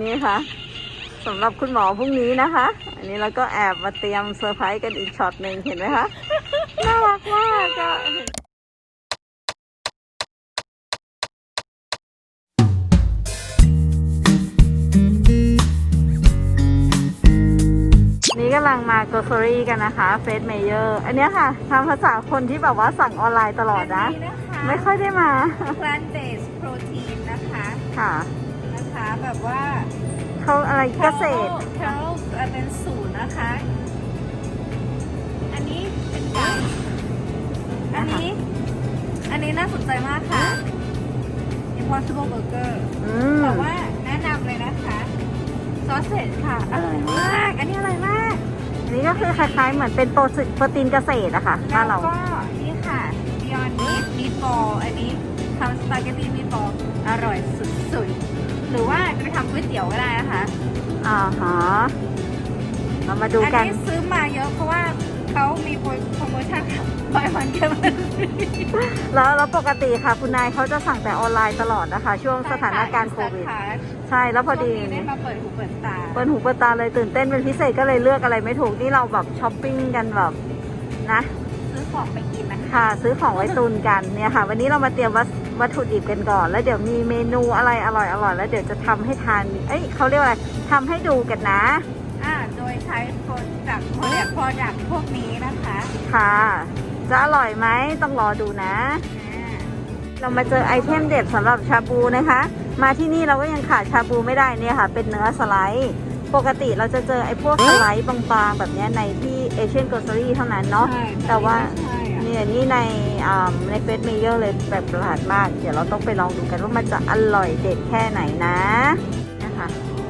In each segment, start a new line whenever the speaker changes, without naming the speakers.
นี่ค่ะสำหรับคุณหมอพรุ่งนี้นะคะ อันนี้เราก็แอบมาเตรียมเซอร์ไพรส์กันอีกช็อตหนึ่งเห็นไหมคะ น่ารักมากก็นี่กำลังมา g ก o เ e อรี่กันนะคะเฟสเมเยอร์อันเนี้ยค่ะทำภาษาคนที่แบบว่าสั่งออนไลน์ตลอดนะ
อันนี้นะคะ
ไม่ค่อยได้มา
plant based protein นะคะ
ค่ะ
นะคะ แบบว่า
เขาอะไรเกษตร
แคลเป็นศูนย์นะคะ อันนี้เป็นไก่อันนี้ อันนี้น่าสนใจมากค่ะ Impossible Burger
อืม
แต่ว่าแนะนำเลยนะคะซอสเสร็จค่ะอร่อยมาก อันนี้อร่อยมาก
อันนี้ก็คือคล้ายๆเหมือนเป็นโปรตีนโปรตีนเกษตรอะค่ะบ้าน
แล้
เรา
วก็นี่ค่ะ Beyond Meat Meatball อันนี้ทำสปาเกตตี้ Meatball อร่อยสุดๆ หรือว่าจะไปทำก๋วยเตี๋ยวก็ได้นะคะ
อ่าฮะเรามาดู
อัน
กัน
นี้ซื้อมาเยอะเพราะว่าเขามีโปรโมชั่นบายวันเก็บมัน
แล้วแล้วปกติค่ะ คุณนายเขาจะสั่งแต่ออนไลน์ตลอดนะคะ ช่วงสถานการณ์โควิด ใช่แล้วพอดี
ช่วงนี้ได้มาเปิดหูเปิดตา
เปิดหูเปิดตาเลยตื่นเต้นเป็นพิเศษก็เลยเลือกอะไรไม่ถูกนี่เราแบบช้อปปิ้งกันแบบนะ
ซื้อของไปกินนะคะ
ค่ะ ซื้อของไว้ตุนกันเนี่ยค่ะ วันนี้เรามาเตรียมวัต วัตถุดิบกันก่อน แล้วเดี๋ยวมีเมนูอะไรอร่อยอร่อยแล้วเดี๋ยวจะทำให้ทาน เอ้ยเขาเรียกว่าอะไรทำให้ดูกันนะ
อ่า โดยใช้โปรดักต์โปรดักต์โปรดักต์พวกนี้นะคะ
ค่ะ จะอร่อยไหมต้องรอดูนะ
อ่า
เรามาเจอไอเทมเด็ดสำหรับชาบูนะคะ มาที่นี่เราก็ยังขาดชาบูไม่ได้เนี่ยค่ะ เป็นเนื้อสไลด์ปกติเราจะเจอไอ้พวกสไลด์บางๆ แบบเนี้ยในที่เอเชียน r ก c เ r อรี่เท่านั้นเนาะ
ใช่
แต่ว่า
ใช่อะ
เนี่ยนี่ในในเฟสเมเยอร์เลยแบบประหลาดมาก เดี๋ยวเราต้องไปลองดูกันว่ามันจะอร่อยเด็ดแค่ไหนนะนะคะ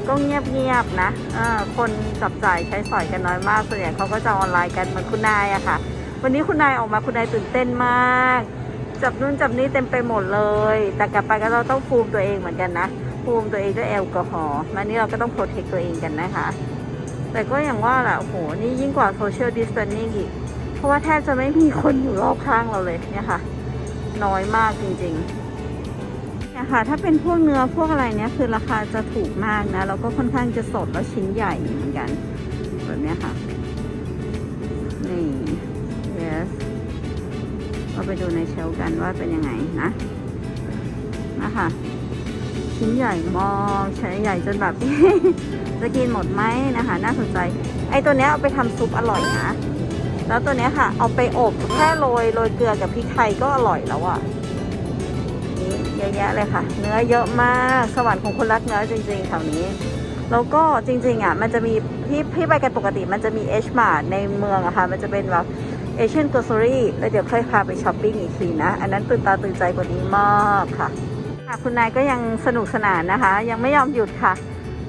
ก็เงียบๆนะเออคนจับจ่ายใช้สอยกันน้อยมากส่วนใหญ่เขาก็จะออนไลน์กันเหมือนคุณนายอะค่ะ วันนี้คุณนายออกมาคุณนายตื่นเต้นมาก จับนู่นจับนี่เต็มไปหมดเลย แต่กลับไปก็เราต้องภูมิตัวเองเหมือนกันนะภูมิตัวเองด้วยแอลกอฮอล์วันนี้เราก็ต้องโปรเทคตัวเองกันนะคะ แต่ก็อย่างว่าแหละโอ้โหนี่ยิ่งกว่าโซเชียลดิส a ทน c ่ g อีก ราะว่าแทบจะไม่มีคนอยู่รอบข้างเราเลยเนี่ยค่ะ น้อยมากจริงๆเนี่ยค่ะ ถ้าเป็นพวกเนื้อพวกอะไรเนี้ยคือราคาจะถูกมากนะแล้วก็ค่อนข้างจะสดแล้วชิ้นใหญ่เหมือนกันแบบนี้ค่ะ นี่ yes เราไปดูในเชลกันว่าเป็นยังไงนะนะคะชิ้นใหญ่มากใช้ใหญ่จนแบบ จะกินหมดไหมนะคะ น่าสนใจ ไอ้ตัวเนี้ยเอาไปทำซุปอร่อยนะ แล้วตัวเนี้ยค่ะ เอาไปอบแค่โรยโรยเกลือกับพริกไทยก็อร่อยแล้วอะ่ะนี่เยอะแยะเลยค่ะ เนื้อเยอะมากสวรรค์ของคนรักเนื้อจริงๆแถวนี้ แล้วก็จริงๆอะมันจะมีที่ที่ไปกันปกติมันจะมีเอชมาร์ในเมืองอะค่ะ มันจะเป็นแบบเอเชียน r ก c เ r อรี่แล้วเดี๋ยวค่อยพาไปช้อปปิ้งอีกทีนะ อันนั้นตื่นตาตื่นใจกว่านี้มากค่ะค่ะคุณนายก็ยังสนุกสนานนะคะ ยังไม่ยอมหยุดค่ะ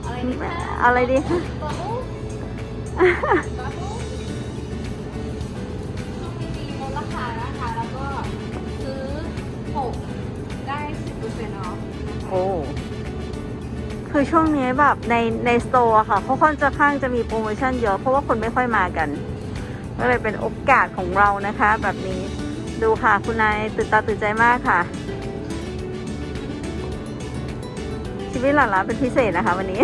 อะไรดีคะ
อะไรดีคะ
คะ
โอ้คือช่วงนี้แบบในในสโตร์ค่ะเขาค่อนจะข้างจะมีโปรโมชั่นเยอะเพราะว่าคนไม่ค่อยมากัน ก็เลยเป็นโอกาสของเรานะคะ แบบนี้ดูค่ะคุณนายตื่นตาตื่นใจมากค่ะ ชีวิตหลานๆเป็นพิเศษนะคะ วันนี้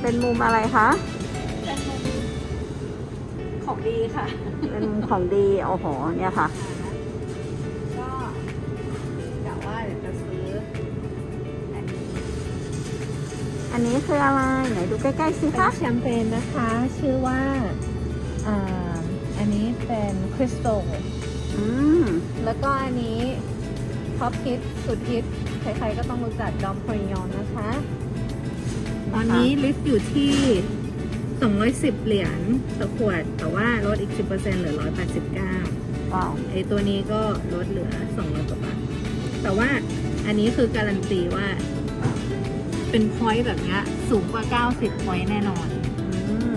เป็นมุมอะไรคะ
ของดีค่ะ
เป็นมุมของดีโอ้โหเนี่ยค่ะ
ก็กะว่าเดี๋ยวจะซื้ออันนี้
อันนี้คืออะไรไหนดูใกล้ๆสิ
เป็น
คะ
แชมเปญนะคะ ชื่อว่าอ่าอันนี้เป็นคริสตัล
อืม
แล้วก็อันนี้ท็อปฮิตสุดฮิตใครๆก็ต้องรู้จักดอมพริยอนนะคะ ตอนนี้ลิสต์อยู่ที่ 210 เหรียญต่อขวด แต่ว่าลดอีก 10%เหลือ 189
ว้าว
ไอตัวนี้ก็ลดเหลือ 200กว่าบาท แต่ว่าอันนี้คือการันตีว่า เป็นพอยต์แบบเนี้ยสูงกว่า 90พอยต์แน่นอน
อืม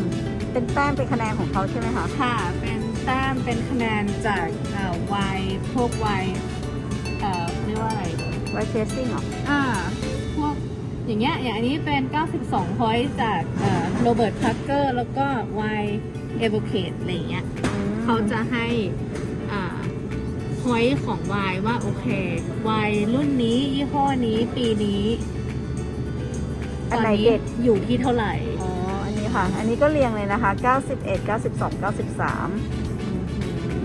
เป็นแต้มเป็นคะแนนของเขาใช่ไหมคะ
ค่ะ เป็นแต้มเป็นคะแนนจากเอ่อวัยพวกวัยเอ่อเรียกว่าอะไร
ไวเทสซิ่งเหรอ
อ่า พวกอย่างเงี้ย อย่างอันนี้เป็น 92 พอยต์จาก โรเบิร์ตพักเกอร์แล้วก็วัยเอเวอร์เคดอะไรอย่างเงี้ยเขาจะให้อ่า point ของวายว่าโอเควายรุ่นนี้ยี่ห้อนี้ปีนี้
อันไหน
ต
เด็ด
อยู่ที่เท่าไหร่
อ๋ออันนี้ค่ะ อันนี้ก็เรียงเลยนะคะ 91 92 93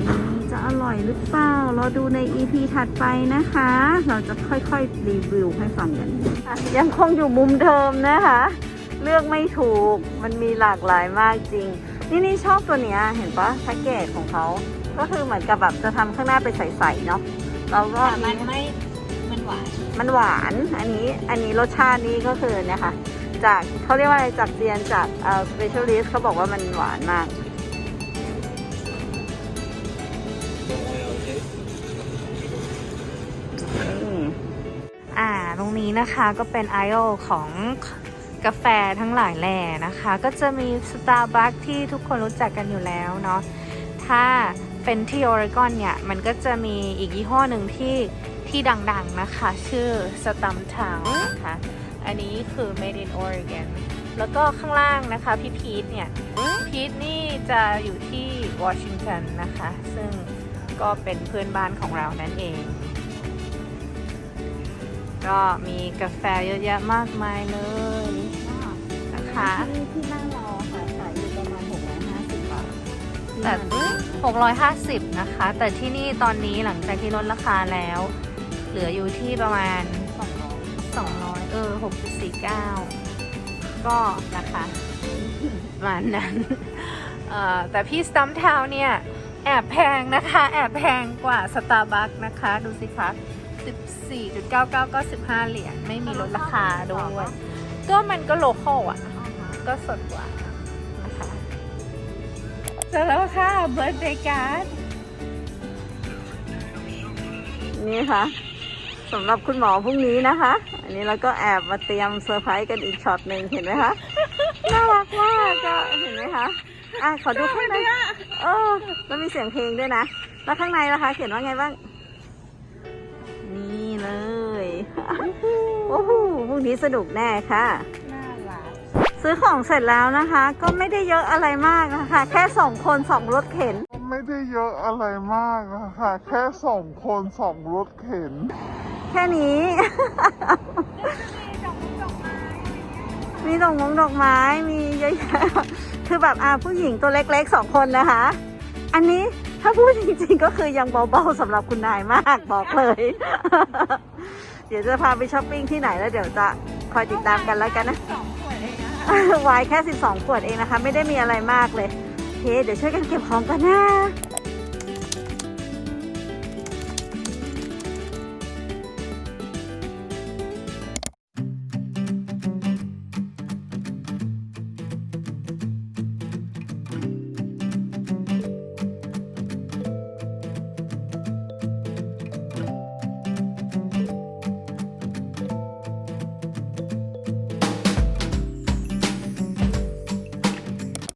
อืมจะอร่อยหรือเปล่ารอดูใน EP ถัดไปนะคะ เราจะค่อยๆ รีวิวให้ฟังกันอะยังคงอยู่มุมเดิมนะคะ เลือกไม่ถูก มันมีหลากหลายมากจริง นี่นี่ชอบตัวเนี้ย เห็นปะแพ็กเกจของเขา ก็คือเหมือนกับแบบจะทำข้างหน้าเป็นใสๆเนาะเราก็
แต่มันไม่ มันหวาน
มันหวาน อันนี้ อันนี้รสชาตินี้ก็คือเนี่ยค่ะ จากเขาเรียกว่าอะไรจากเรียนจากเอ่อ specialist เขาบอกว่ามันหวานมากนี่
อ่า ตรงนี้นะคะก็เป็นไอโอของ กาแฟทั้งหลายแหล่นะคะ ก็จะมี Starbucks ที่ทุกคนรู้จักกันอยู่แล้วเนาะถ้าเป็นที่ออริกอนเนี่ย มันก็จะมีอีกยี่ห้อหนึ่งที่ที่ดังๆนะคะ ชื่อ Stum Town นะคะ อันนี้คือ Made in Oregon แล้วก็ข้างล่างนะคะ พี่พีทเนี่ย พีทนี่จะอยู่ที่วอชิงตันนะคะ ซึ่งก็เป็นเพื่อนบ้านของเรานั่นเอง ก็มีกาแฟเยอะแยะมากมายเลยนะคะ
ที่ที่นั่งรอค่ะขายอยู่ประมาณ650บาท
แต่650 นะคะ แต่ที่นี่ตอนนี้หลังจากที่ลดราคาแล้ว เหลืออยู่ที่ประมาณ 200 เออ 6.49 ก็นะคะประมาณนั้นเอ่อแต่พี่สตัมทาวเนี่ย แอบแพงนะคะ แอบแพงกว่าสตาร์บัคนะคะ ดูสิคะ 14.99 ก็15 เหรียญไม่มีลดราคาด้วยก็มันก็โลคอลอะ ก็สดกว่านะคะเสร็จแล้วค่ะเบิร์ดเดย์การ์ด
นี่ค่ะสำหรับคุณหมอพรุ่งนี้นะคะ อันนี้เราก็แอบมาเตรียมเซอร์ไพรส์กันอีกช็อตหนึ่งเห็นไหมคะน่ารักมากก็เห็นไหมคะอะขอดูข้างในเออแล้วมีเสียงเพลงด้วยนะ แล้วข้างในล่ะคะ เขียนว่าไงบ้าง นี่เลยโอ้โหพรุ่งนี้สนุกแน่ค่ะ
น่ารัก
ซื้อของเสร็จแล้วนะคะ ก็ไม่ได้เยอะอะไรมากนะคะ แค่สองคนสองรถเข็น
ไม่ได้เยอะอะไรมากอะค่ะแค่สองคนสองรถเข็น
แค่นี้ มีดอกมงดอกไม้ มีเยอะแยะ คือแบบอ่าผู้หญิงตัวเล็กๆสองคนนะคะ อันนี้ ถ้าพูดจริงๆก็คือยังเบาๆสำหรับคุณนายมากบอกเลย เดี๋ยวจะพาไปช้อปปิ้งที่ไหนแล้วเดี๋ยวจะคอยติดตามกันแล้วกันนะ
สองขวดเองนะ
วายแค่ 12ขวดเองนะคะ ไม่ได้มีอะไรมากเลยโอเคเดี๋ยวช่วยกันเก็บของกันนะ